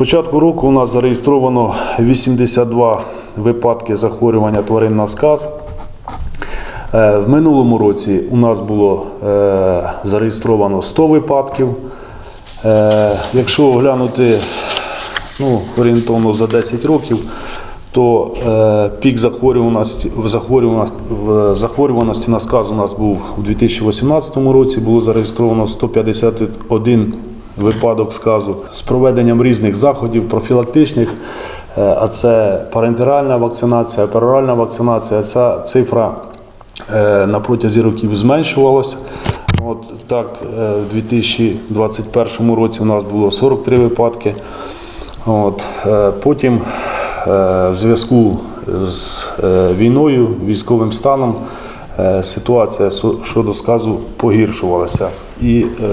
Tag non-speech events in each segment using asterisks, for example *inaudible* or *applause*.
початку року у нас зареєстровано 82 випадки захворювання тварин на сказ. Е, В минулому році у нас було е, зареєстровано 100 випадків. Е, Якщо оглянути ну, орієнтовно за 10 років, то пік захворюваності, захворюваності на сказ у нас був у 2018 році. Було зареєстровано 151 випадок сказу з проведенням різних заходів профілактичних. Е, а це парентеральна вакцинація, пероральна вакцинація. Ця цифра е, на протязі років зменшувалася. От так, е, в 2021 році у нас було 43 випадки. От, потім в зв'язку з війною, військовим станом, ситуація щодо сказу погіршувалася. І е,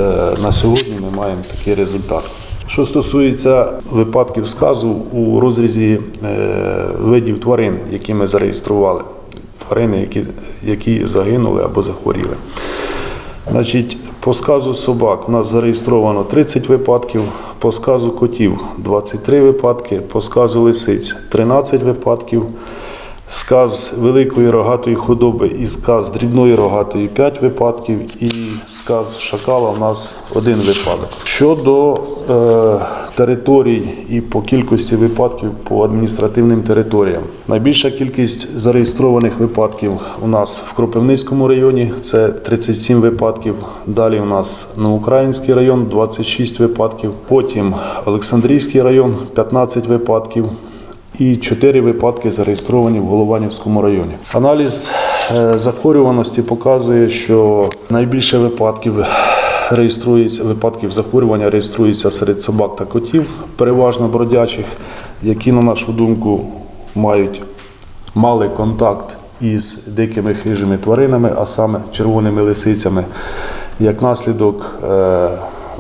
на сьогодні ми маємо такий результат. Що стосується випадків сказу у розрізі е, видів тварин, які ми зареєстрували, тварини, які, які загинули або захворіли. Значить, по сказу собак у нас зареєстровано 30 випадків, по сказу котів 23 випадки, по сказу лисиць 13 випадків, сказ великої рогатої худоби і сказ дрібної рогатої 5 випадків, і сказ шакала у нас один випадок. Щодо е, територій і по кількості випадків по адміністративним територіям. Найбільша кількість зареєстрованих випадків у нас в Кропивницькому районі це 37 випадків. Далі у нас Новоукраїнський район 26 випадків. Потім Олександрійський район 15 випадків. І 4 випадки зареєстровані в Голованівському районі. Аналіз е, захворюваності показує, що найбільше випадків реєструється випадків захворювання реєструється серед собак та котів, переважно бродячих, які, на нашу думку, мають мали контакт із дикими хижими тваринами, а саме червоними лисицями. Як наслідок е,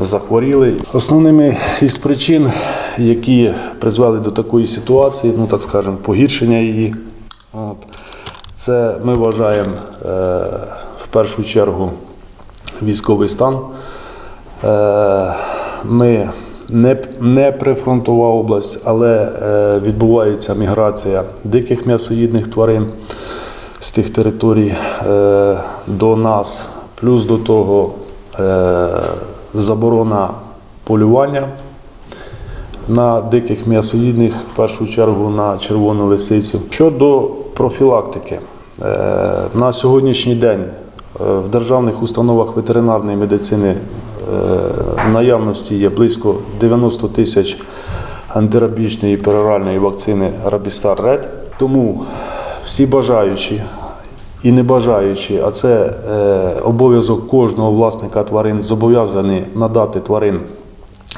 захворіли. Основними із причин, які призвели до такої ситуації, ну так скажемо, погіршення її, от, це ми вважаємо е, в першу чергу військовий стан. Е, Ми не, не прифронтова область, але е, відбувається міграція диких м'ясоїдних тварин з тих територій до нас. Плюс до того заборона полювання на диких м'ясоїдних, в першу чергу на червону лисицю. Щодо профілактики, е, на сьогоднішній день е, в державних установах ветеринарної медицини е, наявності є близько 90 тисяч антирабічної і пероральної вакцини Рабістар Ред. Тому всі бажаючі і не бажаючі, а це е, обов'язок кожного власника тварин зобов'язані надати тварин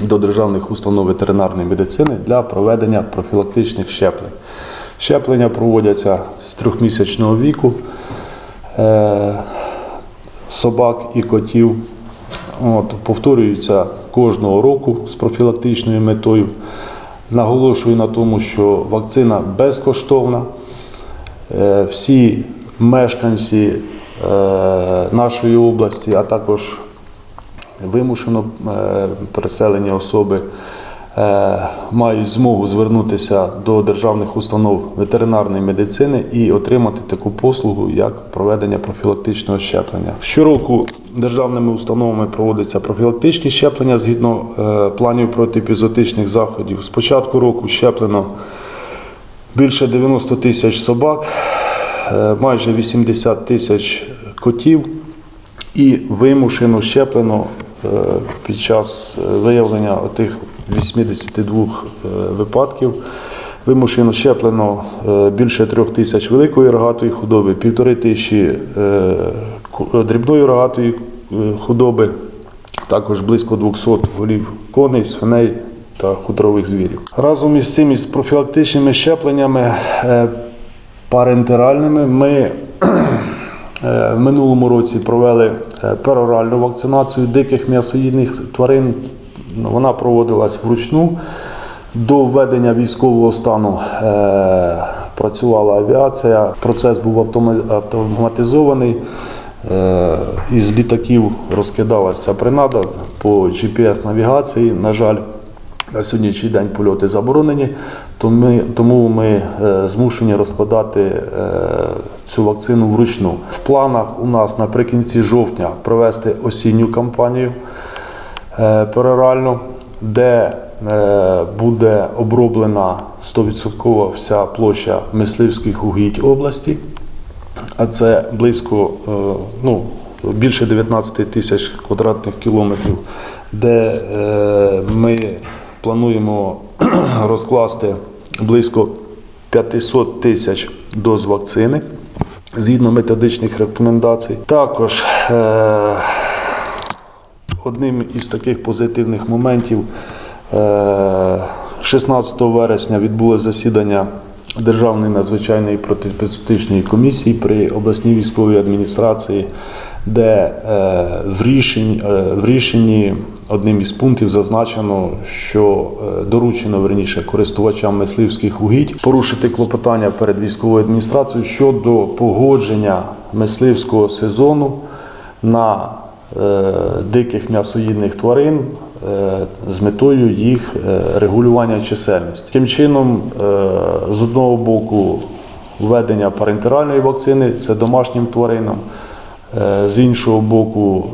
до державних установ ветеринарної медицини для проведення профілактичних щеплень. Щеплення проводяться з трьохмісячного віку е, собак і котів. От, повторюються кожного року з профілактичною метою. Наголошую на тому, що вакцина безкоштовна. Е, Всі мешканці е, нашої області, а також вимушено е, переселені особи е, мають змогу звернутися до державних установ ветеринарної медицини і отримати таку послугу, як проведення профілактичного щеплення. Щороку державними установами проводяться профілактичні щеплення згідно планів протиепізотичних заходів. З початку року щеплено більше 90 тисяч собак, майже 80 тисяч котів і вимушено щеплено е, під час е, виявлення тих 82 е, випадків. Вимушено щеплено е, більше трьох тисяч великої рогатої худоби, півтори тисячі е, дрібної рогатої е, худоби, також близько 200 голів коней, свиней та хуторових звірів. Разом із цим із профілактичними щепленнями е, парентеральними ми *clears throat* е, в минулому році провели е, пероральну вакцинацію диких м'ясоїдних тварин. Вона проводилась вручну. До введення військового стану е, працювала авіація. Процес був автома- автоматизований. Е, із літаків розкидалася принада по GPS-навігації. На жаль, На сьогоднішній день польоти заборонені, тому ми е, змушені розкладати е, цю вакцину вручну. В планах у нас наприкінці жовтня провести осінню кампанію е, пероральну, де буде оброблена 100% вся площа мисливських угідь області, а це близько ну, більше 19 тисяч квадратних кілометрів, де е, ми плануємо *clears throat* розкласти близько 500 тисяч доз вакцини згідно методичних рекомендацій. Також е, Одним із таких позитивних моментів е, 16 вересня відбулося засідання Державної надзвичайної протиепізотичної комісії при обласній військовій адміністрації, де е, в рішенні, е, в рішенні одним із пунктів зазначено, що е, доручено верніше користувачам мисливських угідь порушити клопотання перед військовою адміністрацією щодо погодження мисливського сезону на е, диких м'ясоїдних тварин е, з метою їх регулювання чисельності. Таким чином, з одного боку, введення парентеральної вакцини це домашнім тваринам, з іншого боку,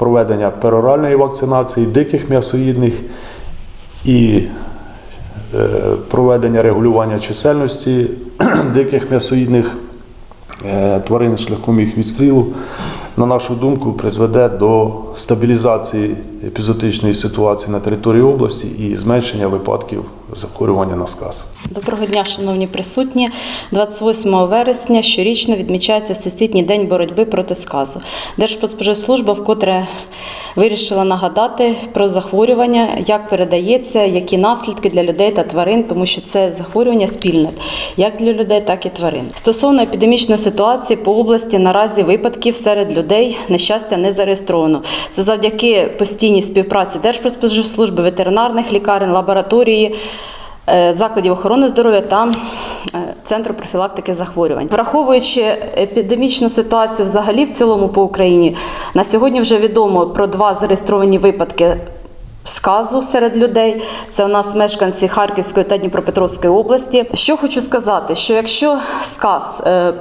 проведення пероральної вакцинації диких м'ясоїдних і е, проведення регулювання чисельності *clears throat* диких м'ясоїдних е, тварин шляхом їх відстрілу, на нашу думку, призведе до стабілізації епізотичної ситуації на території області і зменшення випадків захворювання на сказ. Доброго дня, шановні присутні. 28 вересня щорічно відмічається Всесвітній день боротьби проти сказу. Держпродспоживслужба вкотре вирішила нагадати про захворювання, як передається, які наслідки для людей та тварин, тому що це захворювання спільне як для людей, так і тварин. Стосовно епідемічної ситуації по області наразі випадків серед людей нещастя не зареєстровано. Це завдяки постійній співпраці Держпродспоживслужби, ветеринарних лікарень, лабораторії е, закладів охорони здоров'я та е, центру профілактики захворювань. Враховуючи епідемічну ситуацію взагалі в цілому по Україні, на сьогодні вже відомо про два зареєстровані випадки. Сказу серед людей це у нас мешканці Харківської та Дніпропетровської області. Що хочу сказати, що якщо сказ е,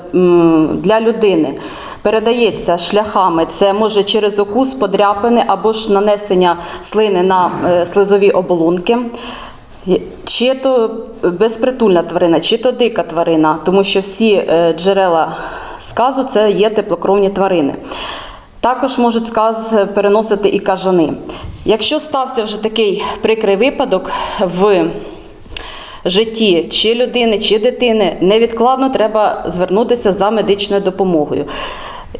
для людини передається шляхами, це може через укус, подряпини або ж нанесення слини на е, слизові оболонки. Чи то безпритульна тварина, чи то дика тварина, тому що всі е, джерела сказу це є теплокровні тварини. Також можуть сказ переносити і кажани. Якщо стався вже такий прикрий випадок в житті чи людини, чи дитини, невідкладно треба звернутися за медичною допомогою.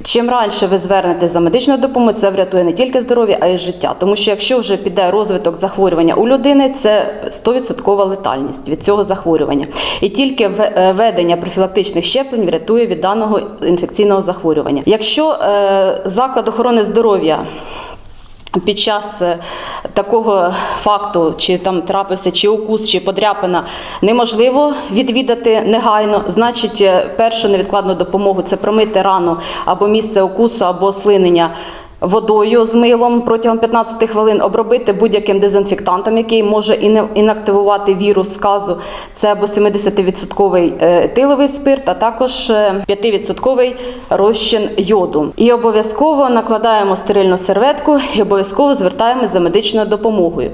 Чим раніше ви звернетеся за медичною допомогою, це врятує не тільки здоров'я, а й життя. Тому що якщо вже піде розвиток захворювання у людини, це 100% летальність від цього захворювання. І тільки в- е, введення профілактичних щеплень врятує від даного інфекційного захворювання. Якщо е, заклад охорони здоров'я під час е, такого факту, чи там трапився чи укус, чи подряпина, неможливо відвідати негайно. Значить, е, першу невідкладну допомогу це промити рану або місце укусу, або слинення. Водою з милом протягом 15 хвилин обробити будь-яким дезінфектантом, який може інактивувати вірус сказу. Це або 70% е, етиловий спирт, а також е, 5% розчин йоду. І обов'язково накладаємо стерильну серветку і обов'язково звертаємося за медичною допомогою.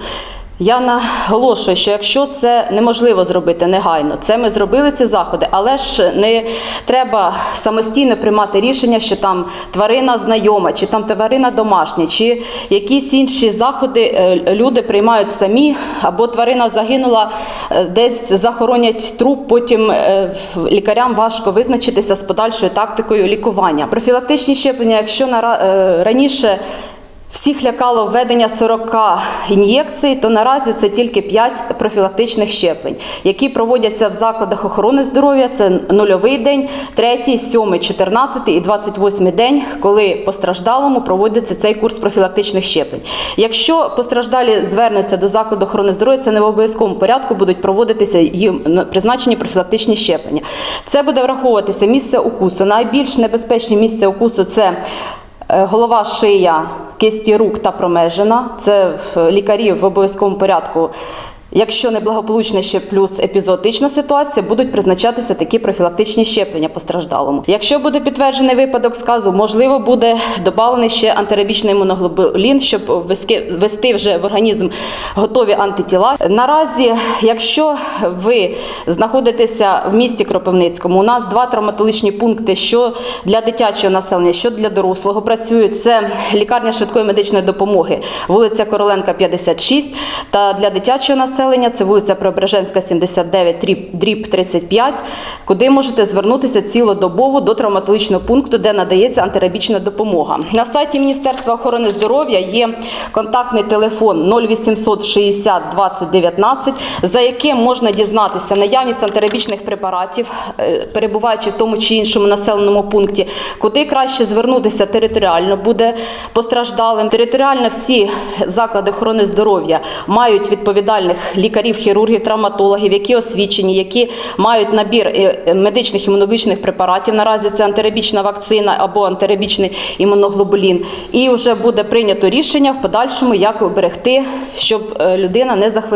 Я наголошую, що якщо це неможливо зробити негайно, це ми зробили ці заходи, але ж не треба самостійно приймати рішення, що там тварина знайома, чи там тварина домашня, чи якісь інші заходи е, люди приймають самі, або тварина загинула, е, десь захоронять труп, потім е, лікарям важко визначитися з подальшою тактикою лікування. Профілактичні щеплення, якщо раніше. Всіх лякало введення 40 ін'єкцій, то наразі це тільки 5 профілактичних щеплень, які проводяться в закладах охорони здоров'я. Це нульовий день, третій, сьомий, 14 і 28 день, коли постраждалому проводиться цей курс профілактичних щеплень. Якщо постраждалі звернуться до закладу охорони здоров'я, це не в обов'язковому порядку будуть проводитися їм призначені профілактичні щеплення. Це буде враховуватися місце укусу. Найбільш небезпечне місце укусу це Голова, шия, кисті рук та промежина. Це лікарі в обов'язковому порядку. Якщо неблагополучна ще плюс епізоотична ситуація, будуть призначатися такі профілактичні щеплення постраждалому. Якщо буде підтверджений випадок сказу, можливо, буде додавлений ще антирабічний імуноглобулін, щоб ввести вже в організм готові антитіла. Наразі, якщо ви знаходитеся в місті Кропивницькому, у нас два травматологічні пункти, що для дитячого населення, що для дорослого працюють. Це лікарня швидкої медичної допомоги, вулиця Короленка, 56, та для дитячого населення це вулиця Преображенська, 79, дріб, дріб 35, куди можете звернутися цілодобово до травматологічного пункту, де надається антирабічна допомога. На сайті Міністерства охорони здоров'я є контактний телефон 0800 60 20 19, за яким можна дізнатися наявність антирабічних препаратів, е, перебуваючи в тому чи іншому населеному пункті, куди краще звернутися територіально буде постраждалим. Територіально всі заклади охорони здоров'я мають відповідальних лікарів, хірургів, травматологів, які освічені, які мають набір е, е, медичних імунологічних препаратів. Наразі це антиребічна вакцина або антиребічний імуноглобулін. І вже буде прийнято рішення в подальшому, як оберегти, щоб е, людина не захворіла.